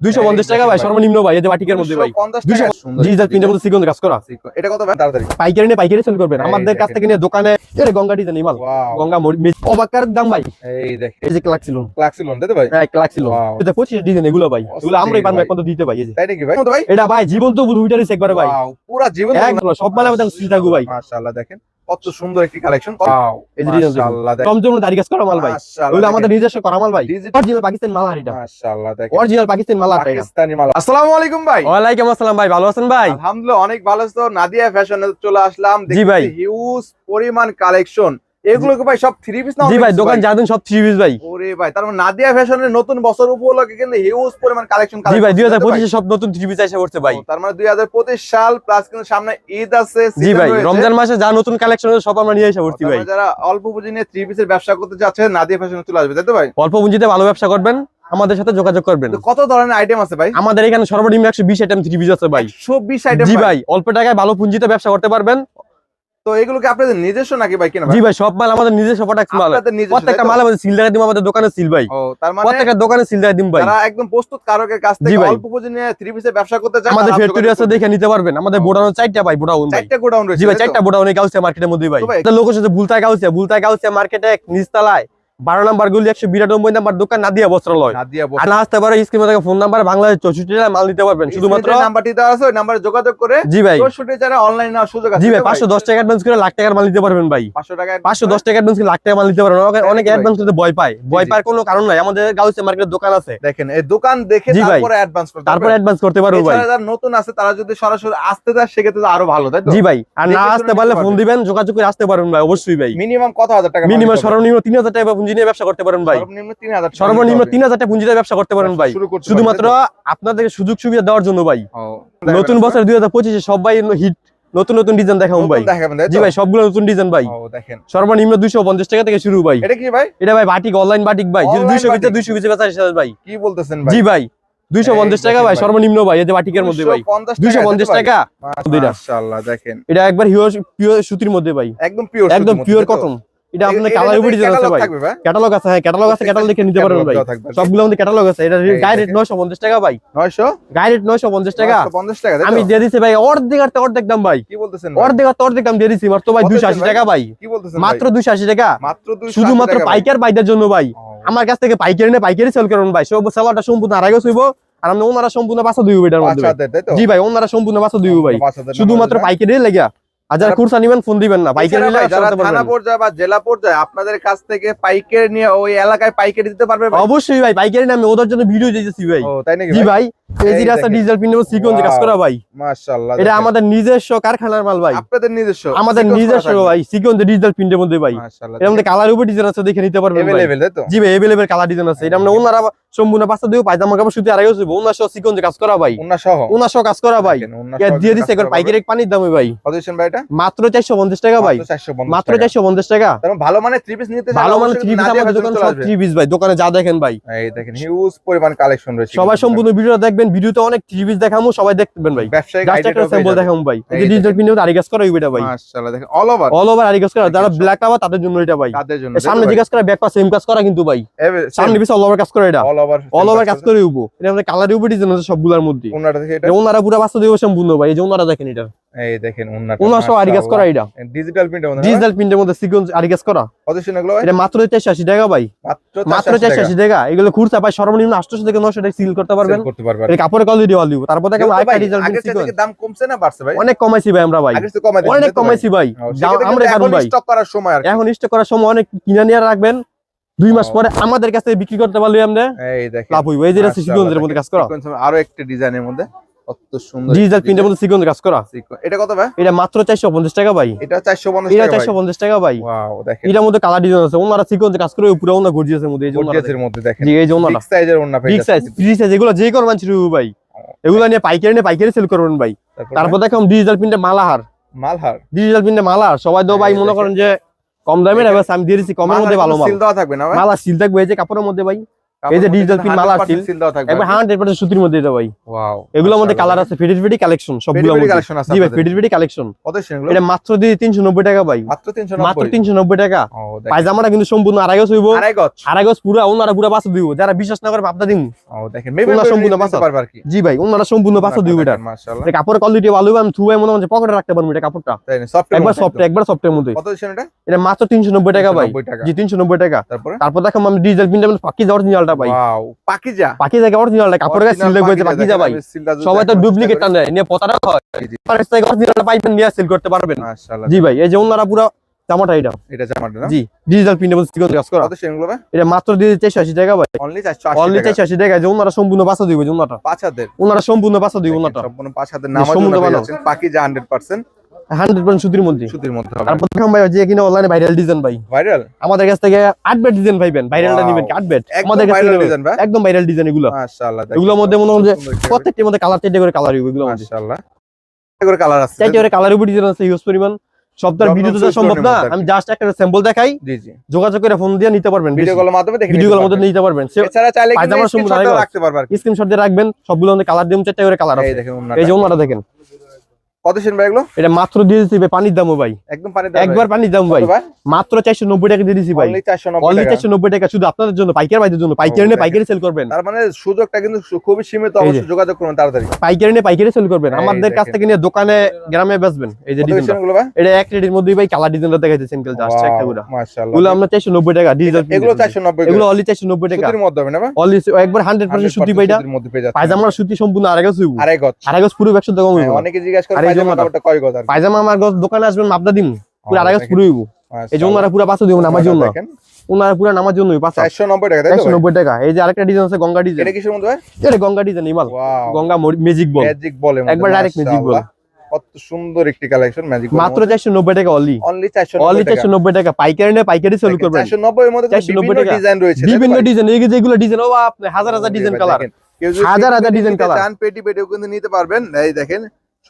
দুইশো পঞ্চাশ টাকা ভাই সর্বনিম্ন ভাই এই বাটিকের মধ্যে ভাই। 250 দুইশো টাকা সুন্দর। ডিজিটাল প্রিন্টের মধ্যে সিকোয়েন্স কাজ করা। এটা কত ভাই? তাড়াতাড়ি। পাইকারি নিয়ে পাইকারি সেল করবেন। আমাদের কাছ থেকে নিয়ে দোকানে এর গঙ্গা ডিজাইন মাল। গঙ্গা অবাকার দাম ভাই। এই দেখেন। এই যে ক্লাক্সিলন ভাই? হ্যাঁ এটা পঁচিশ ডিজাইন এগুলো ভাই। এগুলো আমরাই অস্থির এখন তো দিতে ভাই এই যে। তাই নাকি ভাই? এটা ভাই জীবন তো দুইটারই একবারে ভাই। পুরা জীবন সব মালে আমাদের ভাই। মাশাআল্লাহ দেখেন। কত সুন্দর একটি কালেকশন দাড়ি কাজ করা মাল ভাই। ওগুলো আমাদের নিজস্ব করা মাল ভাই। অরিজিনাল পাকিস্তান মাল আর এটা। মাশাআল্লাহ দেখেন। অরিজিনাল পাকিস্তান মাল আর এটা। পাকিস্তানি মাল। আসসালামু আলাইকুম ভাই। ওয়ালাইকুম আসসালাম ভাই ভালো আছেন ভাই? আলহামদুলিল্লাহ অনেক ভালো। আছো নাদিয়া ফ্যাশনে চলে আসলাম। দেখি হিউজ পরিমাণ কালেকশন এগুলোকে ভাই সব থ্রি পিস না জি ভাই দোকান যা দিন সব থ্রি পিস ভাই। ওরে ভাই তার মানে নাদিয়া ফ্যাশনের নতুন বছর উপলক্ষে কিন্তু হিউজ পরিমাণ কালেকশন জি ভাই দুই হাজার পঁচিশে সব নতুন থ্রি পিস এসে পড়ছে ভাই। তার মানে দুই হাজার পঁচিশ সাল প্লাস কিন্তু সামনে ঈদ আছে জি ভাই রমজান মাসে যা নতুন কালেকশন সব আমরা নিয়ে এসে পড়ছি ভাই। মানে যারা অল্প পুঁজি নিয়ে থ্রি পিসের ব্যবসা করতে যাচ্ছে নাদিয়া ফ্যাশনে চলে আসবে তাই তো ভাই? অল্প পুঁজিতে ভালো ব্যবসা করবেন আমাদের সাথে যোগাযোগ করবেন। কত ধরনের আইটেম আছে ভাই? আমাদের এখানে সর্বনিম্ন একশো বিশ আইটেম থ্রি পিস আছে ভাই। একশো বিশ আইটেম জি ভাই অল্প টাকায় ভালো পুঁজিতে ব্যবসা করতে পারবেন তো এগুলোকে আপনাদের নিজস্ব নাকি ভাই কিনা জি ভাই সব মাল আমাদের নিজস্ব প্রোডাক্ট মাল। প্রত্যেকটা মাল আমাদের সিল দেখা দিম আমাদের দোকানে সিল ভাই। ও তার মানে প্রত্যেকটা দোকানে সিল দেখা দিম ভাই। তারা একদম প্রস্তুত কারকের কাছ থেকে অল্প পুঁজি নিয়ে থ্রি পিসের ব্যবসা করতে চায় আমাদের ফ্যাক্টরি আছে দেখে নিতে পারবেন। আমাদের গোডাউন চারটা ভাই গোডাউন চারটা গোডাউন রয়েছে জি ভাই চারটা গোডাউন এই গাউসিয়া মার্কেটের মধ্যে ভাই। তো ভাই- লোক হচ্ছে বুলতা গাউসিয়া। বুলতা গাউসিয়া মার্কেটে এক নিচতলায়। বারো নাম্বার গুলি একশো বিরানব্বই নাম্বার দোকান নাদিয়া বস্ত্রালয়। নাদিয়া না আসতে পারে স্ক্রিনে থেকে ফোন নাম্বার বাংলাদেশ চৌষট্টি জেলায় মাল নিতে পারবেন। শুধুমাত্র শুধুমাত্র নাম্বারটি দেওয়া আছে নাম্বারে যোগাযোগ করে জি ভাই। চৌষট্টি যারা অনলাইন নেওয়ার সুযোগ আছে। জি ভাই পাঁচশো দশ টাকা অ্যাডভান্স করে লাখ টাকার মাল নিতে পারবেন ভাই। পাঁচশো টাকা পাঁচশো দশ টাকা অ্যাডভান্স করে লাখ টাকা মাল নিতে পারবেন। অনেকে- অ্যাডভান্স করতে ভয় পায়। ভয়। পাওয়ার কোনো কারণ নাই। আমাদের গাউসিয়া মার্কেটের দোকান আছে। দেখেন এই দোকান দেখে জি ভাই। তারপরে অ্যাডভান্স করতে তারপর অ্যাডভান্স করতে পারব ভাই। যারা নতুন আছে তারা যদি সরাসরি আসতে চায় সেক্ষেত্রে আরও ভালো তাই জি ভাই। আর না আসতে পারলে ফোন দিবেন যোগাযোগ করে আসতে পারবেন ভাই অবশ্যই ভাই। মিনিমাম কত হাজার টাকা মিনিমাম সর্বনিম্ন তিন হাজার টাকা পুঁজি নিয়ে ব্যবসা করতে পারেন ভাই। সর্বনিম্ন তিন হাজার টাকা। টাকা পুঁজিতে ব্যবসা করতে পারেন ভাই। শুধুমাত্র আপনাদের সুযোগ সুবিধা দেওয়ার জন্য ভাই। নতুন বছর দুই হাজার পঁচিশে সবাই হিট নতুন নতুন ডিজাইন দেখাবো ভাই? জি ভাই সবগুলো নতুন ডিজাইন ভাই। দেখেন। সর্বনিম্ন দুইশো পঞ্চাশ টাকা থেকে শুরু ভাই। এটা কি ভাই? এটা ভাই বাটিক অনলাইন বাটিক ভাই। দুইশো ভিতরে বাটিক। দুইশো বেচা শেষ ভাই। কি বলতেছেন জি ভাই দুইশো পঞ্চাশ টাকা ভাই। সর্বনিম্ন ভাই এই যে বাটিকের মধ্যে ভাই। দুইশো পঞ্চাশ? টাকা দেখেন। এটা একবার হিওর পিওর সুতির মধ্যে ভাই। একদম পিওর একদম পিওর কটন এটা আপনার কালার উপর ডিজাইন আছে ভাই। ক্যাটালগ আছে হ্যাঁ ক্যাটালগ আছে ক্যাটালগ দেখে নিতে পারবেন ভাই। সবগুলো আমাদের ক্যাটালগ আছে। এটা এই গায়ে রেট দেখেন। নয়শো পঞ্চাশ টাকা ভাই। 900 গায়ে রেট নয়শো পঞ্চাশ টাকা। 950 টাকা আমি দিয়ে দিচ্ছি ভাই অর্ধেক আর অর্ধেক দাম ভাই। কি বলতেছেন অর্ধেক আর অর্ধেক দাম দিয়ে দিচ্ছি মাত্র ভাই কত দুইশো দিচ্ছেন আশি ভাই? টাকা ভাই। কি বলতেছেন মাত্র ভাই? দুইশো আশি টাকা। মাত্র 280 শুধুমাত্র পাইকার বাইদের জন্য ভাই। আমার কাছ থেকে পাইকারি নিয়ে পাইকারি সেল করুন ভাই। সব সেলাটা সম্পূর্ণ আড়াইগো হইব আর আমরা ওনারা সম্পূর্ণ বাসা দিব এটার মধ্যে জি ভাই ওনারা সম্পূর্ণ বাসা দিব ভাই। শুধুমাত্র পাইকারি লেগে আর যারা যারা- নিবেন ফোন দিবেন না। পাইকারি নিলে যারা থানা পর্যায়ে বা জেলা পর্যায়ে আপনাদের কাছ থেকে পাইকারি নিয়ে ওই এলাকায় পাইকারি দিতে পারবে অবশ্যই ভাই পাইকারি না ওদের জন্য ভিডিও দিতেছি ভাই। ও তাই নাকি জি ভাই? ভাই এই রাস্তা ডিজিটাল পিন সিকোয়েন্সে কাজ করা ভাই। মাশাআল্লাহ এটা আমাদের নিজস্ব কারখানার মাল ভাই। আপনাদের নিজস্ব আমাদের নিজস্ব ভাই সিকোয়েন্সে ডিজিটাল প্রিন্টের মধ্যে ভাই। মাশাআল্লাহ এর মধ্যে কালার উপর ডিজাইন আছে দেখে নিতে পারবেন ভাই। জি ভাই কালার ডিজাইন আছে। এটা আমরা ওনারা সম্পূর্ণ পাঁচটা দিও পায়জামা কাপড় দিব ওনার সহ কাজ করা ভাই। কাজ করা ভাই। দিয়ে দিচ্ছে একবার পাইকারি পানির দামে ভাই। মাত্র চারশো পঞ্চাশ টাকা ভাই। মাত্র 450 মাত্র টাকা। চারশো পঞ্চাশ টাকা। মানে ভালো মানে থ্রি পিস নিতে ভালো মানে অবশ্যই থ্রি পিস নাদিয়া দোকানে সব থ্রি পিস ভাই দোকানে যা দেখেন ভাই। এই দেখেন হিউজ পরিমাণ কালেকশন রয়েছে সবাই সম্পূর্ণ ভিডিওটা দেখবেন ভিডিওতে অনেক থ্রি পিস দেখামো সবাই দেখবেন ভাই। ব্যবসায়িক একটা স্যাম্পল ভাই। এই যে ডিজিটাল প্রিন্ট আরি কাজ করা ভাই। মাশাআল্লাহ দেখেন অল ওভার অল ওভার আরি কাজ করা। যারা ব্ল্যাক পাবা তাদের জন্য এটা ভাই। জন্য সামনে যে কাজ করা ব্যাক পা সেম কাজ করা কিন্তু ভাই। সামনে পিছে অল ওভার কাজ করা এটা। অল ওভার অল ওভার কাজ করে উবো। এটা আমাদের কালার উপর ডিজাইন আছে সবগুলোর মধ্যে উন্নাটা থেকে এটা এটা ওনারা পুরো বাস্তব দেব সম্পূর্ণ ভাই এই যে ওনারা দেখেন এটা। এই দেখেন উন্নাটা ওনার সহ আরি কাজ করা এটা। ডিজিটাল প্রিন্টের মধ্যে ডিজিটাল প্রিন্টের মধ্যে সিকোয়েন্স আরি কাজ করা। কত শুনে এগুলো ভাই? এটা মাত্র চারশো আশি টাকা ভাই। মাত্র মাত্র 480 টাকা। এগুলো খুরসা পাই সর্বনিম্ন থেকে টাকা সিল করতে পারবেন। করতে পারবেন। এটা কাপড়ের কোয়ালিটি তারপর দেখেন আরেকটা ডিজিটাল আগের চেয়ে দাম কমছে না বাড়ছে ভাই? অনেক কমাইছি ভাই আমরা ভাই। অনেক? কমাইছি ভাই। আমরা এখন স্টক করার সময় এখন স্টক করার সময় অনেক কিনা নিয়ে রাখবেন। দুই মাস পরে আমাদের কাছে বিক্রি করতে পারলে আমরা লাভ হইব। এই যে মাশাআল্লাহ, সিকোয়েন্সের মধ্যে কাজ করা। আরও একটা ডিজাইনের মধ্যে কত সুন্দর ডিজিটাল প্রিন্টের মধ্যে সিকোয়েন্সের কাজ করা। এটা কত ভাই? এটা মাত্র চারশো পঞ্চাশ টাকা ভাই। এটা 450 টাকা চারশো ভাই টাকা ভাই। ওয়াও দেখেন। এটার মধ্যে কালার ডিজাইন আছে। ওনারা কাজ করে পুরো ওনা গর্জিয়াসের মধ্যে এই যে ওনারা গর্জিয়াসের মধ্যে দেখেন। জি এই যে ওনারা। বিগ সাইজের ওন্না পেয়ে বিগ সাইজ ফ্রি সাইজ এগুলো যে কোনো মানুষ ভাই। এগুলো নিয়ে পাইকারি নিয়ে পাইকারি সেল করবেন ভাই। তারপর দেখো ডিজিটাল প্রিন্টে মালাহার। মালহার? ডিজিটাল প্রিন্টে মালাহার। সবাই তো ভাই মনে করেন যে কম দামে না আমি দিয়ে দিচ্ছি কমের মধ্যে ভালো মাল। সিল দেওয়া থাকবে না মালা সিল থাকবে যে কাপড়ের মধ্যে ভাই। এই যে digital pin মালা seal, সিল থাকবে একবার হান্ড্রেড পার্সেন্ট সুতির মধ্যে এটা ভাই। ওয়াও এগুলোর মধ্যে কালার আছে ফিডি কালেকশন সবগুলো আছে জি ভাই ফিডি কালেকশন কত সেগুলো? এটা মাত্র দিয়ে তিনশো নব্বই টাকা ভাই। মাত্র 390 মাত্র তিনশো নব্বই টাকা। পায়জামাটা কিন্তু সম্পূর্ণ আড়াই গজ হইব। আড়াই গজ? আড়াই গজ পুরা ওনারা পুরা বাসা দিব। যারা বিশ্বাস না করে দিন। ও দেখেন মেবি ওনার সম্পূর্ণ বাসা। পারবে আর কি। জি ভাই ওনারা সম্পূর্ণ বাসা দিব এটা। মাশাআল্লাহ। কাপড়ের কোয়ালিটি ভালো হবে আমি থুয়ে মনে হচ্ছে পকেটে রাখতে পারব এটা কাপড়টা। একবার সফট একবার সফটের মধ্যে। কত এটা? এটা মাত্র তিনশো নব্বই টাকা ভাই। জি তিনশো নব্বই টাকা। তারপরে? তারপর দেখো আমি ডিজিটাল প্রিন্টার পাকি অরিজিনালটা ওয়াও পাকিজা পাকিজাকে অরিজিনালটা গায়ে সিল পাকিজা ভাই। সবাই তো ডুপ্লিকেট আনে নিয়ে হয়। থেকে অরিজিনালটা পাইবেন নিয়ে সিল করতে পারবেন মাশাআল্লাহ। জি ভাই এই যে ওনারা পুরো জামাটা এটা এটা জামাটা না? জি ডিজিটাল প্রিন্টেবল স্টিকার কাজ করা? ভাই এটা মাত্র দিয়ে টাকা ভাই। অনলি 480 অনলি 480 সম্পূর্ণ বাসা দিব ওনাটা। পাঁচ ওনারা সম্পূর্ণ বাসা দিব ওনাটা। সম্পূর্ণ পাঁচ হাতের নামাজ 100% 100% সুতির মধ্যে। সুতির মধ্যে হবে। তারপর দেখাম ভাই যে কিনা অনলাইনে ভাইরাল ডিজাইন ভাই। ভাইরাল আমাদের কাছ থেকে আট বেড ডিজাইন পাইবেন। ভাইরালটা Wow. নিবেন বেড আমাদের কাছ থেকে viral ভাই? একদম ভাইরাল ডিজাইন এগুলো। মাশাআল্লাহ এগুলোর মধ্যে মনে হয় যে প্রত্যেকটির মধ্যে কালার চারটে করে কালার হবে এগুলোর মাশাআল্লাহ। করে কালার আছে। চারটে করে কালার উপর ডিজাইন আছে ইউজ পরিমাণ। সব ভিডিও তো সম্ভব না আমি জাস্ট একটা স্যাম্পল দেখাই। জি জি। যোগাযোগ করে ফোন দিয়ে নিতে পারবেন ভিডিও কলের মাধ্যমে দেখে ভিডিও নিতে কলের পারবেন। নিতে এছাড়া চাইলে। রাখতে স্ক্রিনশট দিয়ে রাখবেন সবগুলো মধ্যে কালার দিয়ে চারটে করে কালার এই আছে। দেখেন এই যে ওনাটা দেখেন। কত সেন ভাই এগুলো? এটা মাত্র দিয়ে দিচ্ছি ভাই পানির দামও ভাই। একদম পানি দাও একবার পানির দাম ভাই? ভাই? মাত্র চারশো নব্বই টাকা দিয়ে দিচ্ছি ভাই। অনলি 490 টাকা। চারশো নব্বই শুধু আপনাদের জন্য পাইকারি ভাইদের জন্য। পাইকারি নিয়ে পাইকারি। সেল করবেন। তার মানে সুযোগটা কিন্তু খুবই সীমিত অবশ্যই যোগাযোগ করুন তাড়াতাড়ি। পাইকারি নিয়ে পাইকারি সেল করবেন। আমাদের কাছ থেকে নিয়ে দোকানে গ্রামে বেচবেন। এই যে ভাই? এটা এক রেডির মধ্যে ভাই কালার ডিজাইনটা দেখাইছে সিঙ্গেল জাস্ট একটা গুলো মাশাআল্লাহ। এগুলো আমরা চারশো নব্বই টাকা ডিজিটাল এগুলো 490 এগুলো অনলি চারশো নব্বই টাকা। সুতির মধ্যে হবে না ভাই? অনলি একবার হান্ড্রেড সুতি 100% পাইটা সুতির মধ্যে পায়জামার সুতি সম্পূর্ণ আড়াই গজ আড়াই গজ। আড়াই গজ পুরো একশো টাকা অনেকে জিজ্ঞাসা করে পায়জামা কয় গজ পায়জামা আমার গজ দোকানে আসবেন মাপদা দিন পুরো আড়াই গজ দেখেন। পুরো এই যে। ওনারা পুরো পাঁচশো দিব নামার জন্য। দেখেন। ওনারা পুরো নামার জন্য পাঁচশো 490 টাকা একশো নব্বই টাকা। এই যে আরেকটা ডিজাইন আছে গঙ্গা ডিজাইন এটা কিসের মধ্যে এটা গঙ্গা ডিজাইন ইমাল গঙ্গা ম্যাজিক বল ম্যাজিক বলে একবার direct magic ball। কত সুন্দর একটি কালেকশন ম্যাজিক মাত্র চারশো নব্বই টাকা অনলি অনলি অনলি 490 টাকা। নব্বই পাইকারি পাইকারি সেল করবেন। 490 এর মধ্যে কিন্তু 490 বিভিন্ন টাকা। ডিজাইন রয়েছে বিভিন্ন ডিজাইন এই যেগুলো ডিজাইন ও আপনি হাজার হাজার ডিজাইন কালার হাজার হাজার পেটি ডিজাইন কালার চান পেটি পেটিও কিন্তু নিতে পারবেন। এই দেখেন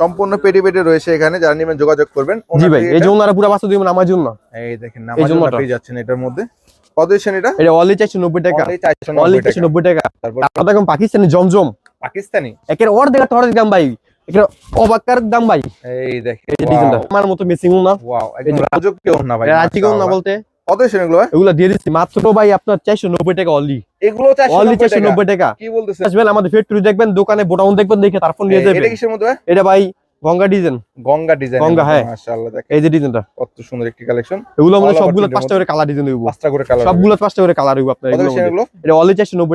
সম্পূর্ণ পেটি পেটি রয়েছে এখানে যারা নেবেন যোগাযোগ করবেন। জি ভাই এই যে এটা- ওনারা পুরো বাচ্চা দিবেন আমার জন্য। এই দেখেন নামাজ জন্যটা। পেয়ে যাচ্ছেন এটার মধ্যে। কত দিচ্ছেন এটা? এটা অনলি চারশো নব্বই টাকা। অনলি অনলি 490 চারশো টাকা। তারপর দেখুন পাকিস্তানি জমজম। পাকিস্তানি? একের ওর দেখা তোর দাম ভাই। একের অবাক্কার দাম ভাই। এই দেখেন এই ডিজাইনটা আমার মতো মেসিং না। ওয়াও একদম রাজকীয় না ভাই রাজিকেও না বলতে। কত এগুলো এগুলো দিয়ে দিচ্ছি। মাত্র ভাই আপনার চারশো নব্বই টাকা অনলি এগুলো 490 টাকা। কি বলতেছেন? আসবেন আমাদের ফ্যাক্টরি দেখবেন দোকানে বোটাউন দেখবেন দেখে তারপর নিয়ে যাবেন। এটা কিসের মধ্যে ভাই? এটা ভাই গঙ্গা ডিজাইন। গঙ্গা ডিজাইন গঙ্গা, হ্যাঁ। মাশাআল্লাহ দেখেন। এই যে ডিজাইনটা। কত সুন্দর একটি কালেকশন এগুলো সবগুলো পাঁচটা করে কালার ডিজাইন হইব পাঁচটা করে কালার সবগুলো পাঁচটা করে কালার হইব আপনার। এগুলো? এটা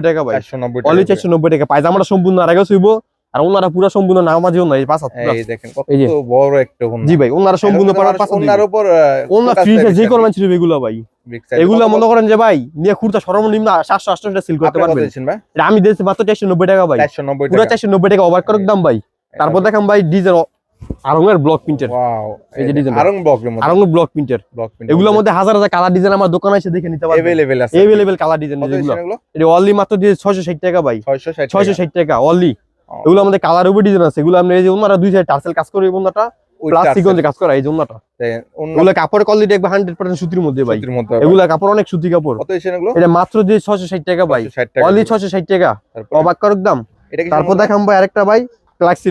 টাকা ভাই। 490 অনলি টাকা। চারশো নব্বই টাকা। পায়জামাটা সম্পূর্ণ আড়াই হইব। আর ওনারা পুরো সম্পূর্ণ নামাজিও নাই পাঁচ হাত পুরা। এই দেখেন কত এই যে। বড় একটা ওন্না জি ভাই ওনারা সম্পূর্ণ এখন তো পাড়ার মানুষ পাঁচ ওন্নার উপর ওনার ফ্রি যে করবেন ছিল এগুলো ভাই এগুলো মনে করেন যে ভাই নিয়ে খুঁড়তা সর্বনিম্ন সাতশো আটশো টাকা সিল করতে পারবেন ভাই এটা আমি দিয়েছি মাত্র চারশো নব্বই টাকা ভাই 490 পুরো টাকা চারশো নব্বই টাকা ওভার করার দাম ভাই তারপর দেখাম ভাই ডিজাইন আরঙের ব্লক প্রিন্টের ওয়াও এই যে design টা। আরং ব্লকের মধ্যে আরঙের ব্লক প্রিন্টের ব্লক প্রিন্ট এগুলোর মধ্যে হাজার হাজার কালার ডিজাইন আমার দোকানে এসে দেখে নিতে পারবেন अवेलेबल আছে এভেলেবেল কালার ডিজাইন কত এগুলো দিচ্ছেন এগুলো এটা অনলি মাত্র দিয়ে ছয়শো ষাট টাকা ভাই 660 ছয়শো ষাট টাকা অনলি ও। এগুলো আমাদের কালার উপর ডিজাইন আছে। এগুলো আমরা এই যে ওনারা দুই সাইড টার্সেল কাজ করে ওনাটা প্লাস সিকোয়েন্সে কাজ করা এই জন্যটা ওনাটা এগুলো কাপড়ের কোয়ালিটি একবার হান্ড্রেড পার্সেন্ট সুতির মধ্যে ভাই। এগুলা কাপড় অনেক সুতি কাপড়। এটা মাত্র যে ছশো ষাট টাকা ভাই। 660 ছশো অনলি ছয়শো ষাট টাকা। অবাক করার দাম তারপর দেখাম ভাই আরেকটা ভাই কি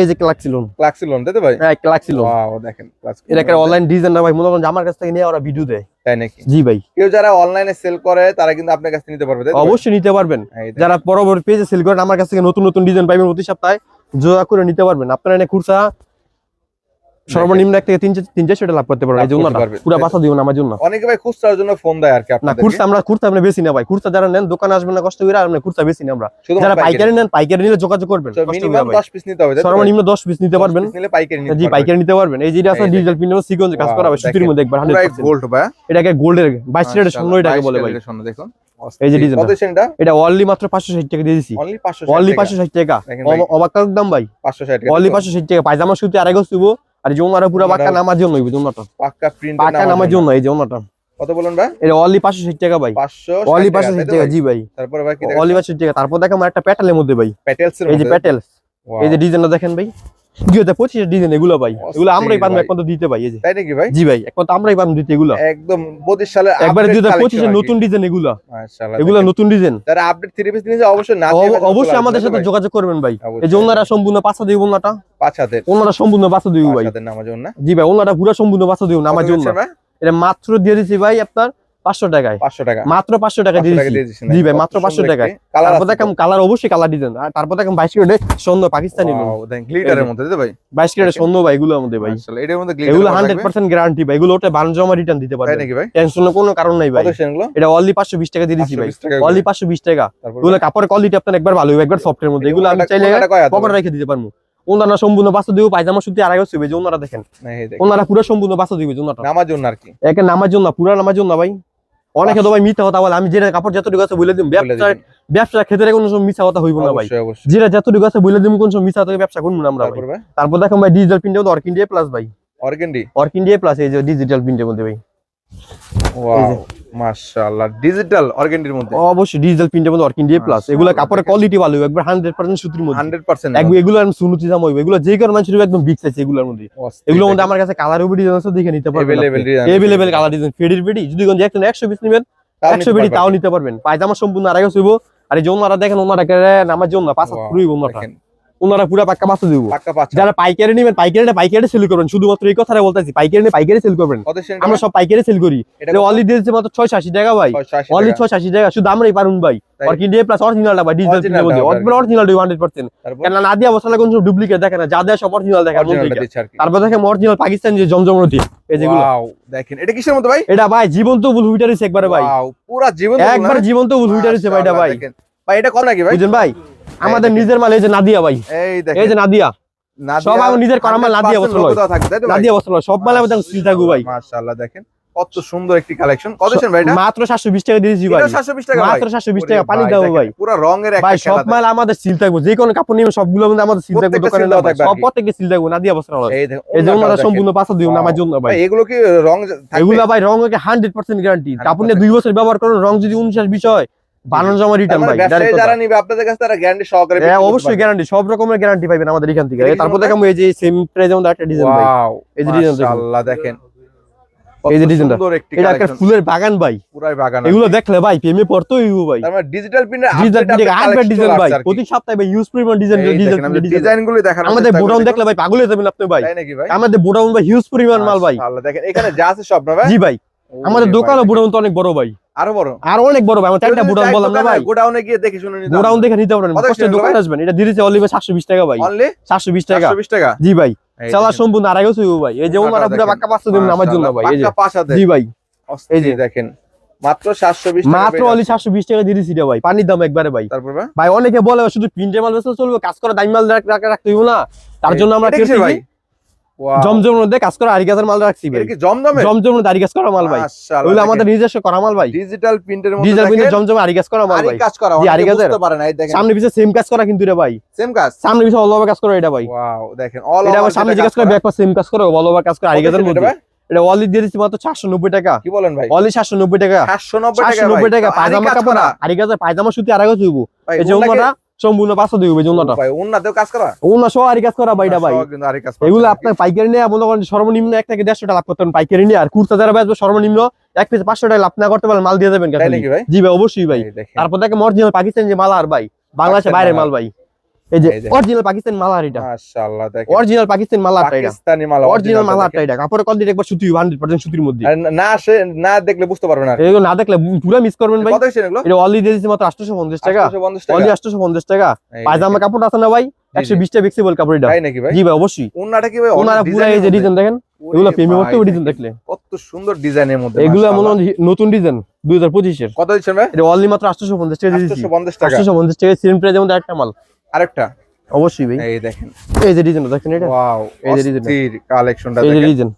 এই যে ক্লাক্সিলন। ক্লাক্সিলন তাই ভাই? হ্যাঁ ক্লাক্সিলন। ওয়াও দেখেন এটা একটা অনলাইন ডিজাইন না ভাই মনে আমার কাছ থেকে নিয়ে ওরা ভিডিও দেয়। তাই নাকি? জি ভাই। কেউ যারা অনলাইনে সেল করে তারা কিন্তু আপনার কাছে নিতে পারবে? অবশ্যই নিতে পারবেন। দেখেন। যারা পরবর্তী পেজে সেল করেন আমার কাছ থেকে নতুন নতুন ডিজাইন পাইবেন প্রতি সপ্তাহে জোড়া করে নিতে পারবেন। আপনারা এনে খুরসা সর্বনিম্ন এক থেকে তিন চার- তিন চারশো টাকা লাভ করতে পারবেন এই জন্য পুরো বাসা দিবেন আমার জন্য। অনেকে ভাই খুচরার জন্য ফোন দেয় আর কি না খুরসা আমরা খুরসা আপনি বেশি না ভাই। খুরসা যারা নেন দোকানে আসবেন না কষ্ট করে আমরা খুরসা বেশি না আমরা। যারা পাইকারি। নেন পাইকারি নিলে যোগাযোগ করবেন। মিনিমাম 10 পিস নিতে হবে তাই তো? ভাই? সর্বনিম্ন দশ পিস নিতে পারবেন piece নিলে পাইকারি নিতে জি পারবেন। পাইকারি নিতে পারবেন। এই যেটা আছে ডিজিটাল প্রিন্ট কাজ করা হবে সুতির মধ্যে একবার 100% গোল্ড ভাই। এটাকে গোল্ডের 22 ক্যারেটের মাশাআল্লাহ, স্বর্ণ এটাকে বলে ভাই। দেখুন। এই যে ডিজাইনটা। এটা? অনলি মাত্র 560 টাকা দিয়ে দিছি অনলি 560 টাকা। 560 টাকা। দেখেন ভাই। অবাক দাম ভাই। 560 টাকা। অনলি তো? 560 টাকা। পায়জামা সুতি আড়াই গজ আর জোনারা পুরো বাক্কা নামার জন্য হইবে জোনাটা পাক্কা প্রিন্ট পাক্কা নামার জন্য। এই জোনাটা কত বলুন ভাই? এটা অনলি 560 টাকা ভাই। 500 অনলি 560 টাকা জি ভাই। তারপর ভাই কি অনলি 560 টাকা। তারপর দেখো আমার একটা প্যাটেলের মধ্যে ভাই। প্যাটেলস এর এই যে প্যাটেলস প্যাটেল এই যে ডিজাইনটা দেখেন ভাই। দুই হাজার পঁচিশের ডিজাইন এগুলো ভাই। এগুলো আমরাই পারব একমাত্র দিতে যে। তাই নাকি ভাই? জি ভাই একমাত্র আমরাই পারব দিতে এগুলো। একদম পঁচিশ সালে একবারে দুই হাজার পঁচিশের নতুন ডিজাইন এগুলো। এগুলো নতুন ডিজাইন যারা আপডেট থ্রি পিস অবশ্যই না অবশ্যই আমাদের সাথে যোগাযোগ করবেন ভাই। এই যে ওনারা সম্পূর্ণ পাঁচা দিব ওনাটা। ওনারা সম্পূর্ণ পাঁচা দিব ভাই। জি ভাই ওনারা পুরো সম্পূর্ণ পাঁচা দিব ভাই? এটা মাত্র দিয়ে দিচ্ছি ভাই আপনার পাঁচশো টাকায়। পাঁচশো টাকা। মাত্র পাঁচশো টাকা পাঁচশো জি ভাই। মাত্র 500 টাকায়। তারপর দেখেন কালার অবশ্যই কালার ডিজাইন আর তারপর দেখেন বাইশ স্বর্ণ পাকিস্তানি গ্লিটারের মধ্যে ভাই? বাইশ স্বর্ণ ভাই এগুলোর মধ্যে ভাই। মাশাআল্লাহ, এটার মধ্যে এগুলো হান্ড্রেড পার্সেন্ট গ্যারান্টি ভাই। এগুলো ওটা বারো জমা রিটার্ন দিতে নাকি ভাই? টেনশনের কোনো কারণ নাই ভাই। এটা অনলি পাঁচশো বিশ টাকা দিয়ে দিচ্ছি ভাই। 520 টাকা অনলি পাঁচশো বিশ টাকা। এগুলো কাপড়ের কোয়ালিটি আপনার একবার ভালো একবার সফটের মধ্যে। এগুলো আমি চাইলে পকেট রেখে দিতে পারব। ওনারা সম্পূর্ণ বাচ্চা দিব পায়জামা সুতি আড়াই যে ওনারা দেখেন। ওনারা পুরো সম্পূর্ণ বাচ্চা দিবে নামার জন্য আর কি? একে নামার জন্য না, পুরা নামার জন্য না ভাই। অনেকে তো ভাই মিথ্যা কথা বলে আমি যেটা কাপড় যতটুকু আছে বলে দিম ব্যবসার ব্যবসা ব্যবসা ক্ষেত্রে কোনো সময় মিথ্যা কথা হইব না ভাই। যেটা যতটুকু আছে বলে দিম কোন সময় মিথ্যা থেকে ব্যবসা করব না আমরা তারপর দেখো ভাই ডিজিটাল প্রিন্টে মধ্যে অর্কিন প্লাস ভাই। অর্কিন্ডি অর্কিন্ডিয়া প্লাস এই যে ডিজিটাল প্রিন্টের মধ্যে ভাই। ওয়াও মাশাআল্লাহ ডিজিটাল অর্গেন্ডির মধ্যে। অবশ্যই ডিজিটাল প্রিন্টের মধ্যে অর্কিন ডিএ প্লাস এগুলো কাপড়ের কোয়ালিটি ভালো হবে একবার হান্ড্রেড পার্সেন্ট সুতির মধ্যে। 100% একবার এগুলো আমি সুনুতি দাম হইবে। এগুলো যে কোনো মানুষের একদম বিগ সাইজ এগুলোর মধ্যে। এগুলোর মধ্যে আমার কাছে কালার উপর ডিজাইন আছে দেখে নিতে পারবেন কালার ডিজাইন ফেডির বেডি যদি কোন দেখেন 100 পিস নেবেন 100 বেডি তাও নিতে পারবেন। পায়জামা সম্পূর্ণ আড়াই হইব। আর এই যে দেখেন ওনারা নামার জন্য পাঁচ হাত পুরোই ওনারা। ওনারা পুরো পাক্কা পাঁচশো দিব। যারা পাইকারি নেবেন পাইকারি পাইকারি সেল করবেন। শুধুমাত্র এই কথাটা বলতেছি পাইকারি নিয়ে পাইকারি সেল করবেন। আমরা সব পাইকারি সেল করি। অনলি দিয়েছে মাত্র ছয়শো আশি টাকা ভাই। 680 অনলি টাকা। ছয়শো আশি টাকা শুধু আমরাই পারুন ভাই। Plus digital. অরিজিনাল কেন না দিয়া। বসালে কোন ডুপ্লিকেট দেখে না। যা দেয় সব অরিজিনাল দেখে। তারপর অরিজিনাল পাকিস্তান যে এই যেগুলো। দেখেন। এটা কিসের মধ্যে ভাই? এটা ভাই জীবন্ত হুইটারিস একবারে ভাই। Wow, পুরা জীবন একবার জীবন্ত হুইটারিস ভাই এটা ভাই। ভাই এটা নাকি ভাই? ভাই? আমাদের নিজের মাল এই যে নাদিয়া ভাই। এই এই যে নাদিয়া। সব আমার নিজের করা মাল নাদিয়া 100% বসল। logo দেওয়া তো নাদিয়া বসল সব মাল আমাদের সিল থাকব ভাই। মাশাআল্লাহ দেখেন। কত সুন্দর একটি কালেকশন কত সেন্ট ভাই এটা? মাত্র টাকা দিয়েছি ভাই। 720 টাকা মাত্র সাতশো বিশ ওরে টাকা পানি দাও ভাই। পুরা রঙের একটা ভাই সব মাল আমাদের সিল থাকব। যে কোনো কাপড় নিয়ে সবগুলো মধ্যে আমাদের সিল থাকব দোকানে। থাকবে সব। প্রত্যেককে সিল থাকব। এই দেখেন এই সম্পূর্ণ দিও জন্য ভাই। ভাই এগুলো কি রং থাকবে? এগুলা ভাই রং হচ্ছে হান্ড্রেড পার্সেন্ট গ্যারান্টি কাপড় নিয়ে দুই বছর ব্যবহার করুন রং যদি উনষাট বিষয় বানানো জমা রিটার্ন মানে ভাই যারা নিবে আপনাদের কাছে তারা গ্যারান্টি সহকারে হ্যাঁ অবশ্যই গ্যারান্টি সব রকমের গ্যারান্টি পাবেন আমাদের এখান থেকে। তারপর মনে? এই যে সেম প্রাইজের মধ্যে একটা ডিজাইন ভাই। এই যে design দেখুন। দেখেন। এই যে ডিজাইনটা। এটা একটা ফুলের বাগান ভাই। পুরাই বাগান এগুলো দেখলে ভাই প্রেমে পড়তেই হইব ভাই। তার মানে ডিজিটাল প্রিন্টের ডিজাইন ভাই। প্রতি সপ্তাহে ভাই ইউজ পরিমাণ ডিজাইন ডিজাইন ডিজাইনগুলো আমাদের বোডাউন দেখলে ভাই পাগল হয়ে যাবেন আপনি ভাই। আমাদের বোডাউন ভাই হিউজ পরিমাণ মাল ভাই। মাশাআল্লাহ দেখেন এখানে যা আছে সব না ভাই? জি ভাই। আমাদের দোকানও বোডাউন তো অনেক বড় ভাই। আরও বড়? আর অনেক বড় ভাই আমার চারটা বোডাউন বললাম না ভাই। গোডাউনে গিয়ে দেখে শুনে নিতে গোডাউন দেখে নিতে পারবেন কষ্ট দোকান আসবেন এটা দিয়েছে অলিভে সাতশো বিশ টাকা ভাই। অনলি সাতশো বিশ টাকা। 420 টাকা? জি ভাই চালা সম্পূর্ণ আড়াই গেছে ভাই। এই যে ওনারা পুরো। বাক্কা পাঁচশো দিন আমার জন্য ভাই এই যে। পাঁচ। জি ভাই এই যে। দেখেন। মাত্র 720 টাকা মাত্র অলি সাতশো বিশ টাকা দিয়ে দিছি ভাই পানির দাম একবারে ভাই। তারপর ভাই? অনেকে বলে শুধু প্রিন্টের মাল বেচলে চলবে কাজ করা দামি মাল রাখ- রাখ- রাখতে হইব না। তার জন্য আমরা ভাই? জমজমের মধ্যে কাজ করা আরি গাছের মাল রাখছি ভাই। জমজমে? জমজমের মধ্যে আরি গাছ করা মাল ভাই। ওগুলো আমাদের নিজস্ব করা মাল ভাই। ডিজিটাল প্রিন্টের মধ্যে কিন্তু দেখেন, জমজমে আরি গাছ করা মাল ভাই। কাজ করা জি, আরি পারে না এই দেখেন। সামনে পিছে সেম কাজ করা কিন্তু রে ভাই। সেম কাজ। সামনে পিছে অল ওভার কাজ করা এটা ভাই। ওয়াও দেখেন অল এটা আবার সামনে যে কাজ করে ব্যাক পাশে সেম কাজ করে অল ওভার কাজ করে আরি গাছের মধ্যে। এটা অলি দিয়ে দিচ্ছি মাত্র চারশো নব্বই টাকা। কি বলেন ভাই? অলি সাতশো নব্বই টাকা। 790 টাকা সাতশো নব্বই টাকা পায়জামা কাপড়। আরি গাছের পায়জামা সুতি আড়াই গাছ হইব। এই যে সম্পূর্ণ পাঁচশো ওনাটা ভাই ওনাতেও কাজ করা? ওনা সহ আরি কাজ করা ভাই। ভাই। এগুলো আপনার পাইকারি নিয়ে মনে করেন সর্বনিম্ন এক থেকে দেড়শো টাকা লাভ করতে পারেন পাইকারি নিয়ে। আর কুর্তা যারা বেচবে সর্বনিম্ন এক পিস পাঁচশো টাকা লাভ না করতে পারেন মাল দিয়ে দেবেন জি ভাই অবশ্যই ভাই। তারপর দেখে মর্জিনাল পাকিস্তান যে মাল আর ভাই বাংলাদেশে বাইরে। মাল ভাই। এই যে অরিজিনাল পাকিস্তান মাল আর এটা। মাশাআল্লাহ দেখেন। অরিজিনাল পাকিস্তান মাল এটা। পাকিস্তানি মাল অরিজিনাল এটা। কোয়ালিটি একবার সুতি হান্ড্রেড পার্সেন্ট সুতির মধ্যে না আসে না দেখলে বুঝতে পারবেন এগুলো না দেখলে পুরো মিস করবেন ভাই। কত এগুলো? এটা অলি দিয়ে দিচ্ছি মাত্র আটশোশো পঞ্চাশ টাকা। 850 টাকা। অলি আটশোশো পঞ্চাশ টাকা। পায়জামা কাপড় আছে না ভাই? জি, একশো জি। বিশটা ফ্লেক্সিবল কাপড় এটা। তাই নাকি ভাই? জি ভাই অবশ্যই। ওনাটা কি ভাই? ওনারা পুরো এই যে ডিজাইন দেখেন? এগুলো প্রেমে করতে ডিজাইন দেখলে। কত সুন্দর ডিজাইনের মধ্যে এগুলো মনে হয় নতুন ডিজাইন দুই হাজার পঁচিশের। কত দিচ্ছেন ভাই? এটা মাত্র আটশোশো পঞ্চাশ টাকা দিয়েছি 850 টাকা। আটশোশো পঞ্চাশ টাকা সেম প্রাইস যেমন একটা মাল। আরেকটা? অবশ্যই ভাই। এই দেখেন। এই যে ডিজাইনটা দেখেন এটা? ওয়াও এই যে ডিজাইন কালেকশনটা দেখেন এই যে ডিজাইন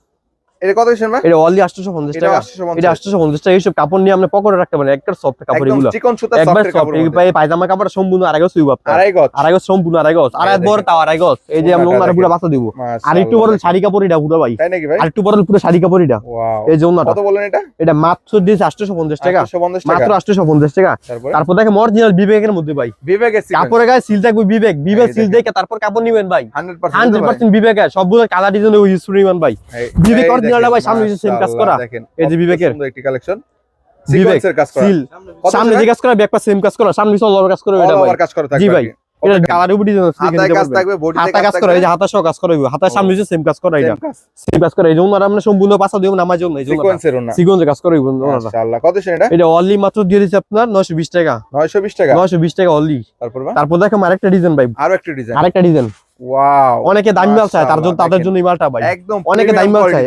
এটা কত দিচ্ছেন ভাই? এটা অনলি আটশোশো পঞ্চাশ এটা 850 এটা আটশোশো পঞ্চাশ টাকা। এইসব কাপড় নিয়ে আপনি পকেটে রাখতে পারেন একটা সফট কাপড় এগুলো। চিকন সুতা সফট কাপড়ের এই পায়জামা কাপড় সম্পূর্ণ আড়াই গজ হইব আপনার। আড়াই গজ। আড়াই গজ সম্পূর্ণ আড়াই গজ। আর বড় তাও আড়াই গজ। এই যে আমরা ওনাটা পুরো বাসা দিব। আর একটু বড় শাড়ি কাপড় এটা পুরো ভাই। তাই নাকি ভাই? আর একটু বড় পুরো শাড়ি কাপড় এটা। এই যে কত বলেন এটা? এটা মাত্র দিয়েছে আটশোশো পঞ্চাশ টাকা। 850 টাকা। মাত্র আটশোশো পঞ্চাশ টাকা। তারপর? দেখেন অরিজিনাল বিবেকের মধ্যে ভাই। বিবেকের সিকোয়েন্স কাপড়ের গায়ে সিল থাকবে বিবেক। বিবেক সিল দেখে তারপর কাপড় নিবেন ভাই। 100% হান্ড্রেড পার্সেন্ট বিবেক। আছে সবগুলো কালার ডিজাইন ইউজ ভাই। বিবেক original ভাই, সামনে same কাজ করা। এই যে বিবেকের। সুন্দর একটি কালেকশন সিকোয়েন্সের কাজ করা। সামনে যে কাজ করা ব্যাক পাশ সেম কাজ করা সামনে লবার কাজ করা এটা ভাই। কাজ করা জি ভাই। এটা Okay, কালার উপর ডিজাইন আছে হাতায় কাজ থাকবে বডিতে কাজ করা এই যে হাতা সহ কাজ করা সামনে যে সেম কাজ করা এটা। সেম কাজ। করা এই জন্য আমরা সম্পূর্ণ পাঁচা দিব নামার জন্য এই জন্য সিকোয়েন্সের ওনা সিগঞ্জে কাজ করা কত সেন এটা? এটা অনলি মাত্র দিয়ে দিচ্ছে আপনার 920 টাকা। 920 টাকা? 920 টাকা অনলি তারপর তারপর দেখো আরেকটা ডিজাইন ভাই। আরও একটা ডিজাইন আরেকটা ডিজাইন ওয়াও অনেকে দামি মাল চায় তার জন্য তাদের জন্য এই মালটা ভাই। একদম অনেকে দামি মাল চায়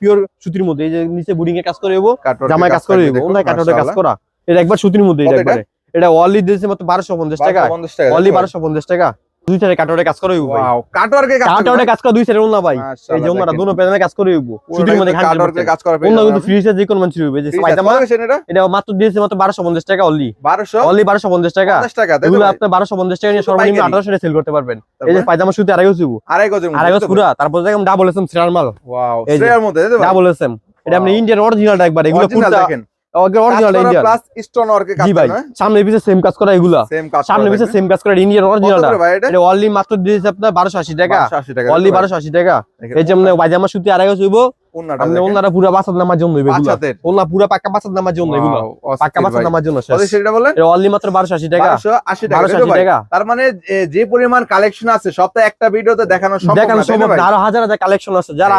পিওর সুতির মধ্যে এই যে নিচে বুডিং এ কাজ করে দেবো জামায় কাজ করে ওনার কাজ করা। এটা একবার সুতির মধ্যে এটা কত এটা? একবারে। এটা? অনলি দিয়েছে মাত্র 1250 টাকা। 1250 টাকা অনলি 1250 টাকা। দুই সাইডে কাটারে কাজ করে হইব ওয়াও কাটওয়ার্কের কাজ কাটারে কাজ করা দুই সাইডে ওনা ভাই। এই যে মাশাআল্লাহ, দুনো পেছনে কাজ করে হইব সুতির মধ্যে খান কাজ করা ওনা কিন্তু ফ্রি সাইজ যে কোন মানুষ হইবে যে পায়জামা এটা? এটা মাত্র দিয়েছে মাত্র 1250 টাকা অনলি 1250 অনলি 1250 টাকা। টাকা এগুলো আপনি 1250 টাকা নিয়ে সর্বনিম্ন পাইকারি। 1800 টাকা সেল করতে পারবেন। এই যে তারপরে? পায়জামা সুতি আড়াই হইব আড়াই গজের আড়াই গজ তাই তারপর দেখেন ডাবল এসএম সিরার মাল। ওয়াও এই মধ্যে তাই তো ভাই? ডাবল এসএম এটা আপনি ইন্ডিয়ান অরিজিনালটা একবার এগুলো পুরো দেখেন। অরিজিনাল ইন্ডিয়ান প্লাস স্টোন ওয়ার্কের কাজ জি ভাই করা সামনে পিছে সেম কাজ করা এগুলা। সামনে পিছে সেম কাজ করা ইন্ডিয়ান অরিজিনালটা এটা? এটা অনলি মাত্র দিয়েছে আপনার 1280 টাকা। 1280 টাকা অনলি 1280 টাকা। এই যে পায়জামা সুতি হইব। ওনারা পুরো বাসাত নামার জন্য হইবে এগুলা। বাচ্চাদের। ওনা পুরো পাক্কা বাসাত নামার জন্য এগুলো। Wow, বাসাত নামার জন্য সেটা বলেন? এটা অনলি মাত্র 1280 টাকা। 1280 টাকা তাই তো 1280 ভাই? টাকা। তার মানে যে পরিমাণ কালেকশন আছে সবটা একটা ভিডিওতে দেখানো সম্ভব দেখানো সম্ভব আরও হাজার হাজার কালেকশন আছে। যারা